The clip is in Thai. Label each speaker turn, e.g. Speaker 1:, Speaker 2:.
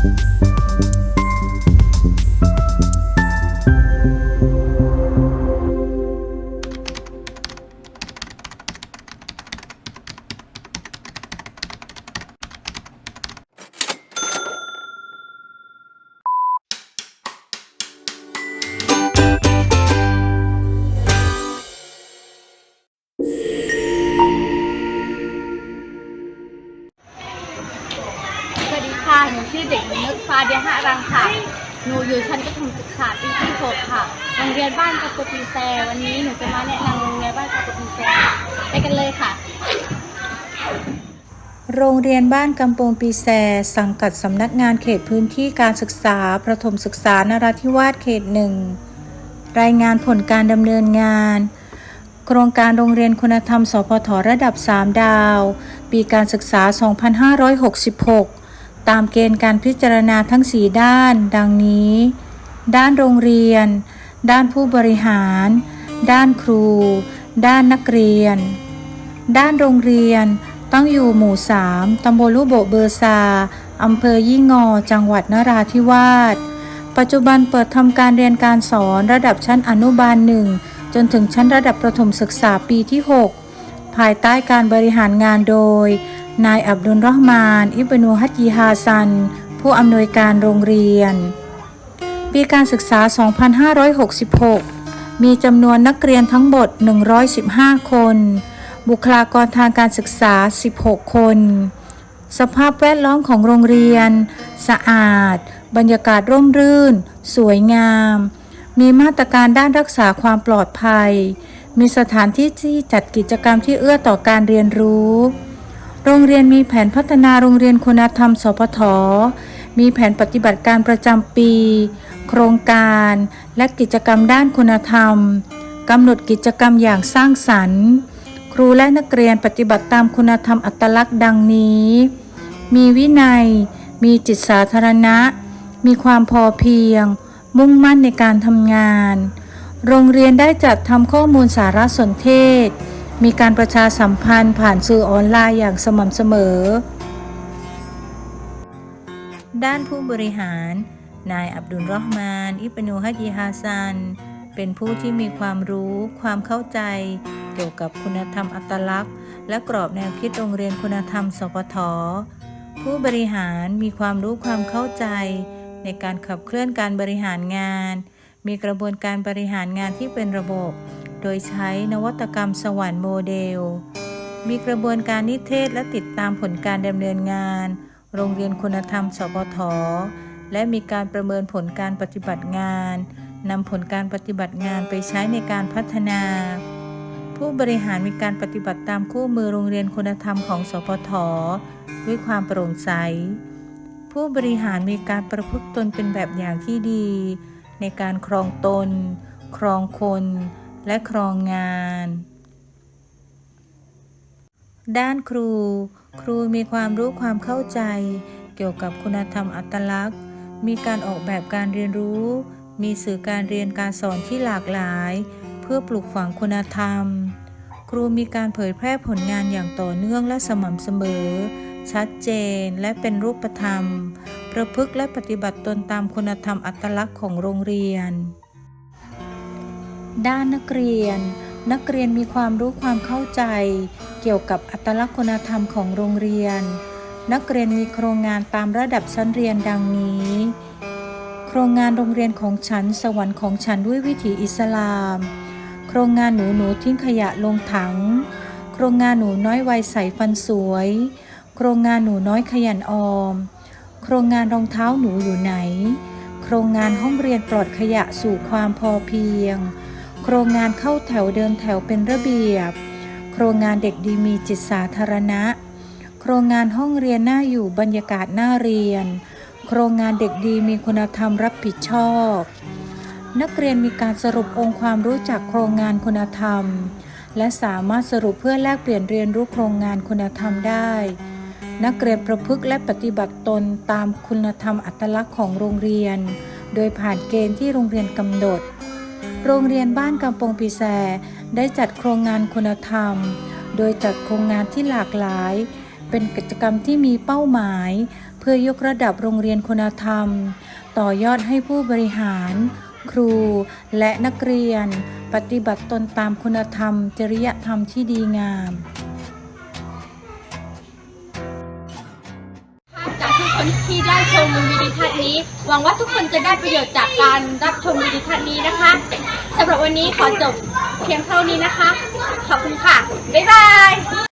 Speaker 1: ส เดียหะรังค่ะ หนูอยู่ชั้นประถมศึกษาปีที่หกค่ะ โรงเรียนบ้านกะปุตีแซ วันนี้หนูจะมาแนะนำโรงเรียนบ้านกะปุตีแซ ไปกันเลยค่ะ
Speaker 2: โรงเรียนบ้านกำปงปีแซ สังกัดสำนักงานเขตพื้นที่การศึกษา ประถมศึกษานราธิวาสเขตหนึ่ง รายงานผลการดำเนินงานโครงการโรงเรียนคุณธรรม สพทระดับ 3 ดาว ปีการศึกษา 2566 ตามเกณฑ์การพิจารณาทั้ง 4 ด้าน ดังนี้ ด้านโรงเรียน ด้านผู้บริหาร ด้านครู ด้านนักเรียน ด้านโรงเรียนตั้งอยู่หมู่ 3 ตำบลลูโบเบอร์ซา อำเภอยี่งอ จังหวัดนราธิวาส ปัจจุบันเปิดทำการเรียนการสอนระดับชั้นอนุบาลหนึ่งจนถึงชั้นระดับประถมศึกษาปีที่ 6 ภายใต้การบริหารงานโดย นายอับดุลรอฮ์มาน อิบนูฮัจยีฮาซัน ผู้อำนวยการโรงเรียน ปีการศึกษา 2566 มีจำนวนนักเรียนทั้งหมด 115 คน บุคลากรทางการศึกษา 16 คน สภาพแวดล้อมของโรงเรียน สะอาด บรรยากาศร่มรื่น สวยงาม มีมาตรการด้านรักษาความปลอดภัย มีสถานที่ที่จัดกิจกรรมที่เอื้อต่อการเรียนรู้ โรงเรียนมีแผนพัฒนาโรงเรียนคุณธรรม สพท มีแผนปฏิบัติการประจำปี โครงการ และกิจกรรมด้านคุณธรรมกำหนดกิจกรรมอย่างสร้างสรรค์ ครูและนักเรียนปฏิบัติตามคุณธรรมอัตลักษณ์ดังนี้ มีวินัย มีจิตสาธารณะ มีความพอเพียง มุ่งมั่นในการทำงาน โรงเรียนได้จัดทำข้อมูลสารสนเทศ มีการประชาสัมพันธ์ผ่านสื่อออนไลน์อย่างสม่ำเสมอ ด้านผู้บริหาร นายอับดุลรอฮ์มาน อิบนูฮัจีฮาซัน เป็นผู้ที่มีความรู้ ความเข้าใจ เกี่ยวกับคุณธรรมอัตลักษณ์ และกรอบแนวคิดโรงเรียนคุณธรรม สพท ผู้บริหารมีความรู้ความเข้าใจ ในการขับเคลื่อนการบริหารงาน มีกระบวนการบริหารงานที่เป็นระบบ โดยใช้นวัตกรรมสวรรค์โมเดล มีกระบวนการนิเทศและติดตามผลการดำเนินงาน โรงเรียนคุณธรรมสพทและมีการประเมินผลการปฏิบัติงานนำผลการปฏิบัติงานไปใช้ในการพัฒนา ผู้บริหารมีการปฏิบัติตามคู่มือโรงเรียนคุณธรรมของสพทด้วยความโปร่งใส ผู้บริหารมีการประพฤติตนเป็นแบบอย่างที่ดี ในการครองตน ครองคน และครองงาน ด้านครู ครูมีความรู้ความเข้าใจเกี่ยวกับคุณธรรมอัตลักษณ์ มีการออกแบบการเรียนรู้ มีสื่อการเรียนการสอนที่หลากหลาย เพื่อปลูกฝังคุณธรรม ครูมีการเผยแพร่ผลงานอย่างต่อเนื่องและสม่ำเสมอ ชัดเจนและเป็นรูปธรรม ประพฤกษ์และปฏิบัติตนตามคุณธรรมอัตลักษณ์ของโรงเรียน ด้านนักเรียน นักเรียนมีความรู้ความเข้าใจ เกี่ยวกับอัตลักษณ์คุณธรรมของโรงเรียน นักเรียนมีโครงงานตามระดับชั้นเรียนดังนี้ โครงงานโรงเรียนของฉันสวรรค์ของฉันด้วยวิถีอิสลาม โครงงานหนูหนูทิ้งขยะลงถัง โครงงานหนูน้อยวัยใสฟันสวย โครงงานหนูน้อยขยันออม โครงงานรองเท้าหนูอยู่ไหน โครงงานห้องเรียนปลอดขยะสู่ความพอเพียง โครงงานเข้าแถวเดินแถวเป็นระเบียบ โครงงานเด็กดีมีจิตสาธารณะ โครงงานห้องเรียนน่าอยู่บรรยากาศน่าเรียน โครงงานเด็กดีมีคุณธรรมรับผิดชอบ นักเรียนมีการสรุปองค์ความรู้จากโครงงานคุณธรรม และสามารถสรุปเพื่อแลกเปลี่ยนเรียนรู้โครงงานคุณธรรมได้ นักเรียนประพฤกษ์และปฏิบัติตนตามคุณธรรมอัตลักษณ์ของโรงเรียน โดยผ่านเกณฑ์ที่โรงเรียนกำหนด โรงเรียนบ้านกำปงปีแซได้จัดโครงงานคุณธรรม โดยจัดโครงงานที่หลากหลาย เป็นกิจกรรมที่มีเป้าหมาย เพื่อยกระดับโรงเรียนคุณธรรม ต่อยอดให้ผู้บริหาร ครู และนักเรียน ปฏิบัติตนตามคุณธรรม จริยธรรมที่ดีงาม
Speaker 1: คนที่ได้ชมวิดีทัศน์นี้ หวังว่าทุกคนจะได้ประโยชน์จากการรับชมวิดีทัศน์นี้นะคะสำหรับวันนี้ขอจบเพียงเท่านี้นะคะ ขอบคุณค่ะ บ๊ายบาย